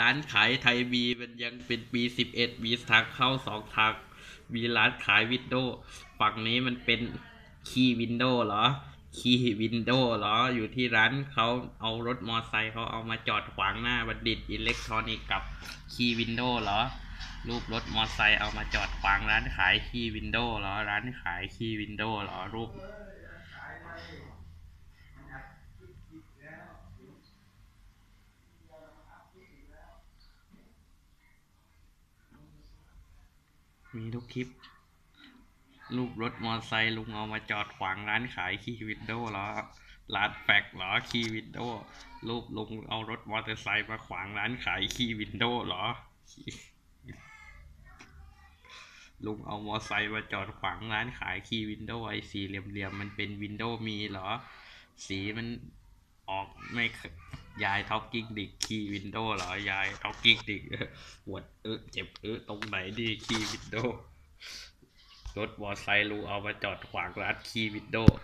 ร้านขายไทยบีมันยังเป็นปีสิบเอ็ดมีทางเข้าสองทาง มีร้านขายวินโดว์ฝั่งนี้มันเป็นคีย์วินโดว์เหรอ คีย์วินโดว์เหรอ อยู่ที่ร้านเขาเอารถมอไซค์เขาเอามาจอดขวางหน้าบัณฑิตอิเล็กทรอนิกส์กับคีย์วินโดว์เหรอ รูปรถมอไซค์เอามาจอดขวางร้านขายคีย์วินโดว์เหรอ ร้านขายคีย์วินโดว์เหรอ รูป มีทุกคลิป รูปรถมอเตอร์ไซค์ลุงเอามาจอดขวางร้านขายคีย์วินโดว์เหรอร้านแฟกเหรอคีย์วินโดรูปลุงเอารถมอเตอร์ไซค์มาขวางร้านขายคีย์วินโดว์เหรอลุงเอามอไซค์มาจอดขวางร้านขายคีย์วินโดว์ไอสีเหลี่ยมๆมันเป็นวินโดว์มีเหรอ สีมันออกไม่ ยายท็อกกิ้งดิกคีย์วินโดว์เหรอยายท็อกกิ้งดิกปวดเออเจ็บเออตรงไหนดีคีย์วินโดว์รถมอไซค์ลุงเอามาจอดขวางร้านคีย์วินโดว์